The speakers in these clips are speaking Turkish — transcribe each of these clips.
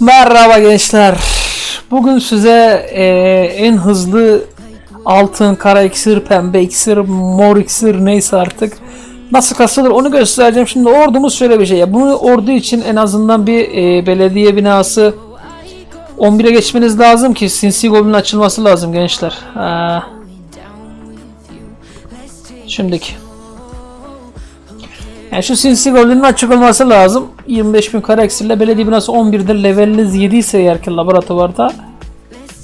Merhaba gençler. Bugün size e, en hızlı altın, kara iksir, pembe iksir, mor iksir neyse artık nasıl kasılır onu göstereceğim. Şimdi ordumuz şöyle bir şey. ya. Bunu ordu için en azından bir e, belediye binası 11'e geçmeniz lazım ki sinsi goblin açılması lazım gençler. Ha. Şimdiki. Yani şu sinsi goblinin açık olması lazım. 25 bin kare eksirle belediye binası 11'de leveliniz 7 ise eğer ki laboratuvarda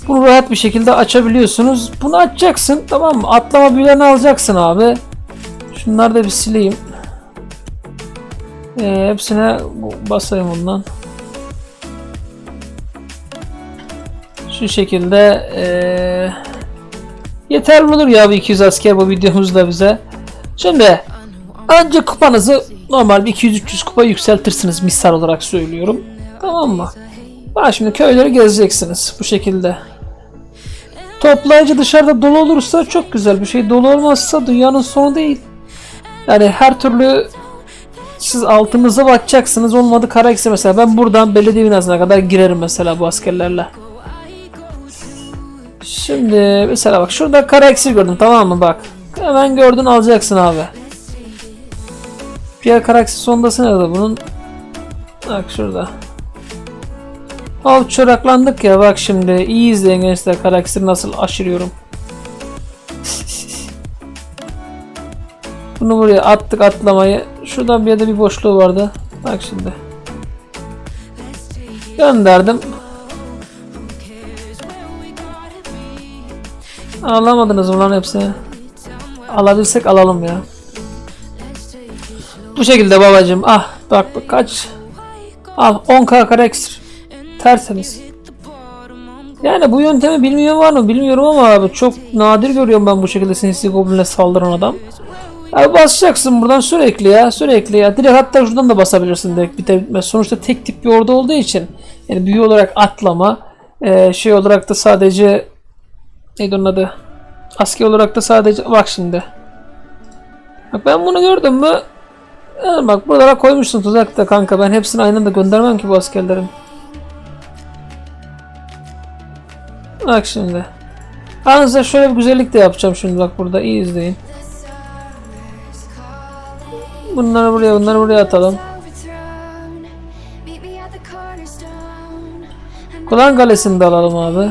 bunu rahat bir şekilde açabiliyorsunuz. Bunu açacaksın tamam mı? Atlama büyülerini alacaksın abi. Şunları da bir sileyim. Ee, hepsine basayım bundan. Şu şekilde ee, yeterli olur ya bu 200 asker bu videomuzda bize. Şimdi önce kupanızı normal bir 200-300 kupa yükseltirsiniz misal olarak söylüyorum. Tamam mı? Bak şimdi köyleri gezeceksiniz bu şekilde. Toplayıcı dışarıda dolu olursa çok güzel bir şey. Dolu olmazsa dünyanın sonu değil. Yani her türlü siz altınıza bakacaksınız. Olmadı kara eksi mesela. Ben buradan belediye binasına kadar girerim mesela bu askerlerle. Şimdi mesela bak şurada kara eksi gördüm tamam mı bak. Hemen gördün alacaksın abi. Diğer kara eksi sondası nerede bunun? Bak şurada. Al çoraklandık ya bak şimdi. iyi izleyin gençler kara eksi nasıl aşırıyorum. Bunu buraya attık atlamayı. Şuradan bir yerde bir boşluğu vardı. Bak şimdi. Gönderdim. Alamadınız mı lan hepsini? Alabilsek alalım ya. Bu şekilde babacım. Ah bak bak kaç. Al 10k kare ekstra. Tertemiz. Yani bu yöntemi bilmiyor var mı bilmiyorum ama abi çok nadir görüyorum ben bu şekilde sinsi goblin'e saldıran adam. Abi basacaksın buradan sürekli ya sürekli ya. Direkt hatta şuradan da basabilirsin direkt biter bitmez. Sonuçta tek tip bir ordu olduğu için yani büyü olarak atlama e, şey olarak da sadece neydi onun adı? Asker olarak da sadece bak şimdi. Bak ben bunu gördüm mü? Yani bak buralara koymuşsun tuzakta kanka. Ben hepsini aynı anda göndermem ki bu askerlerin. Bak şimdi. Size şöyle bir güzellik de yapacağım şimdi bak burada iyi izleyin. Bunları buraya bunları buraya atalım. Klan Kalesi'ni de alalım abi.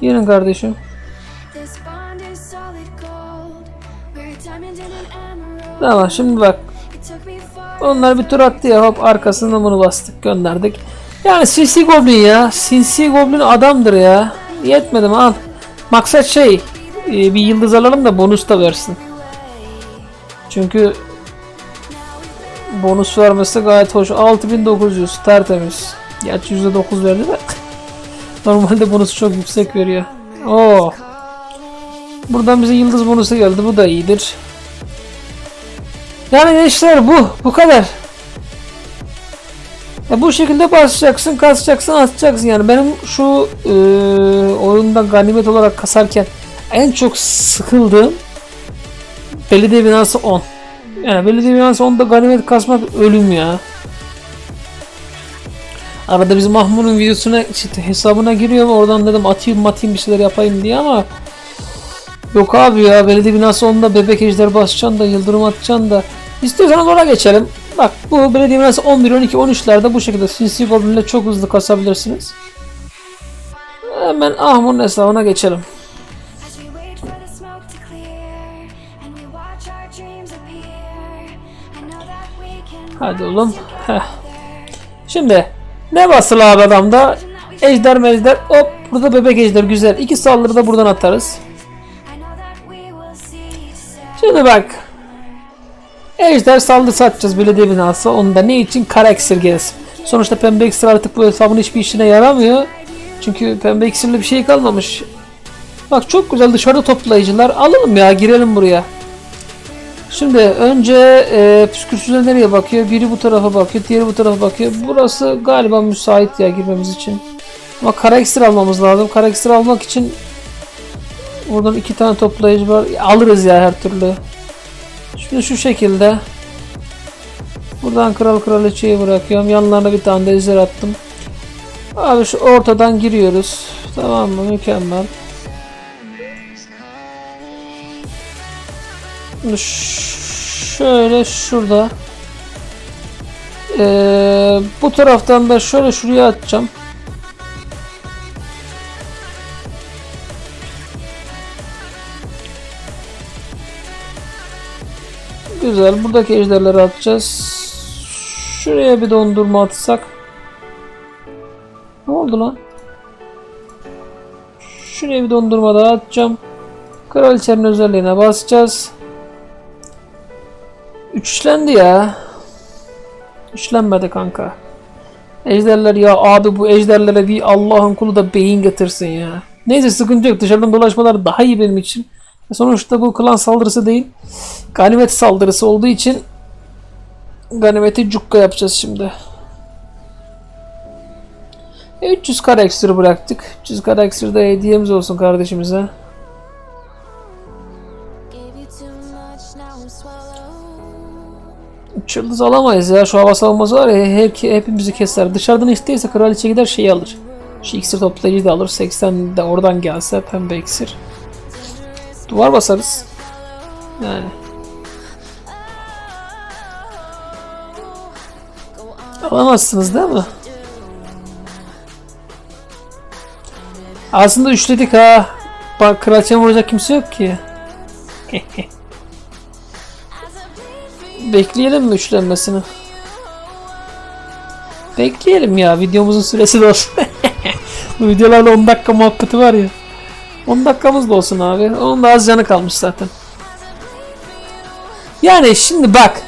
Girin kardeşim. Tamam şimdi bak. Onlar bir tur attı ya hop arkasından bunu bastık gönderdik. Yani sinsi goblin ya. Sinsi goblin adamdır ya. Yetmedi mi al. Maksat şey e, bir yıldız alalım da bonus da versin. Çünkü bonus vermesi gayet hoş. 6900 tertemiz. Gerçi %9 verdi de. Normalde bonus çok yüksek veriyor. Oo. Buradan bize yıldız bonusu geldi. Bu da iyidir. Yani gençler bu. Bu kadar. Ya bu şekilde basacaksın, kasacaksın, atacaksın. Yani benim şu e, oyunda ganimet olarak kasarken en çok sıkıldığım belediye binası 10. Yani belediye binası 10'da ganimet kasmak ölüm ya. Arada bizim Mahmut'un videosuna işte hesabına giriyorum oradan dedim atayım atayım bir şeyler yapayım diye ama Yok abi ya belediye binası onda bebek ejder basacaksın da yıldırım atacaksın da. İstiyorsanız ona geçelim. Bak bu belediye binası 11, 12, 13'lerde bu şekilde sinsi goblinle çok hızlı kasabilirsiniz. Hemen Ahmur'un hesabına geçelim. Hadi oğlum. Heh. Şimdi ne basılı abi adamda? Ejder mejder hop burada bebek ejder güzel. İki saldırı da buradan atarız. Şimdi bak. Ejder saldırısı atacağız belediye binası. Onda ne için? Kara iksir gelsin. Sonuçta pembe iksir artık bu hesabın hiçbir işine yaramıyor. Çünkü pembe iksirle bir şey kalmamış. Bak çok güzel dışarıda toplayıcılar. Alalım ya girelim buraya. Şimdi önce e, püskürtücüler nereye bakıyor? Biri bu tarafa bakıyor, diğeri bu tarafa bakıyor. Burası galiba müsait ya girmemiz için. Ama kara almamız lazım. Kara almak için Buradan iki tane toplayıcı var. Alırız ya her türlü. Şimdi şu şekilde. Buradan kral kraliçeyi bırakıyorum. Yanlarına bir tane de ejder attım. Abi şu ortadan giriyoruz. Tamam mı? Mükemmel. Şimdi şöyle şurada. Ee, bu taraftan da şöyle şuraya atacağım. Güzel. Buradaki ejderleri atacağız. Şuraya bir dondurma atsak. Ne oldu lan? Şuraya bir dondurma daha atacağım. Kraliçenin özelliğine basacağız. Üçlendi ya. Üçlenmedi kanka. Ejderler ya abi bu ejderlere bir Allah'ın kulu da beyin getirsin ya. Neyse sıkıntı yok. Dışarıdan dolaşmalar daha iyi benim için. Sonuçta bu klan saldırısı değil. Ganimet saldırısı olduğu için ganimeti cukka yapacağız şimdi. E, 300 kara ekstra bıraktık. 300 kara ekstra da hediyemiz olsun kardeşimize. Üç alamayız ya. Şu hava savunması var ya hep, hepimizi keser. Dışarıdan isteyse kraliçe gider şeyi alır. Şu iksir toplayıcı da alır. 80 de oradan gelse pembe iksir. Duvar basarız. Yani. Alamazsınız değil mi? Aslında üçledik ha. Bak kraliçe vuracak kimse yok ki. Bekleyelim mi üçlenmesini? Bekleyelim ya videomuzun süresi de olsun. Bu videolarla 10 dakika muhabbeti var ya. 10 dakikamız da olsun abi. Onun da az canı kalmış zaten. Yani şimdi bak.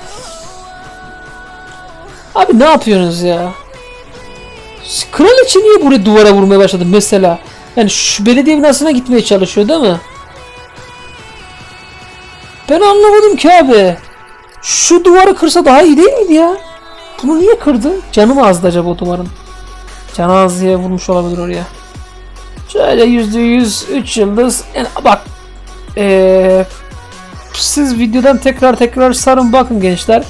Abi ne yapıyorsunuz ya? Kraliçe niye buraya duvara vurmaya başladı mesela? Yani şu belediye binasına gitmeye çalışıyor değil mi? Ben anlamadım ki abi. Şu duvarı kırsa daha iyi değil miydi ya? Bunu niye kırdı? Canı mı azdı acaba o duvarın? Canı az diye vurmuş olabilir oraya. Şöyle yüzde yüz üç yıldız. Yani bak ee, siz videodan tekrar tekrar sarın bakın gençler.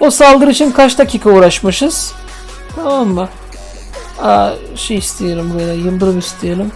O saldırı için kaç dakika uğraşmışız? Tamam mı? Aa, şey isteyelim böyle yıldırım isteyelim.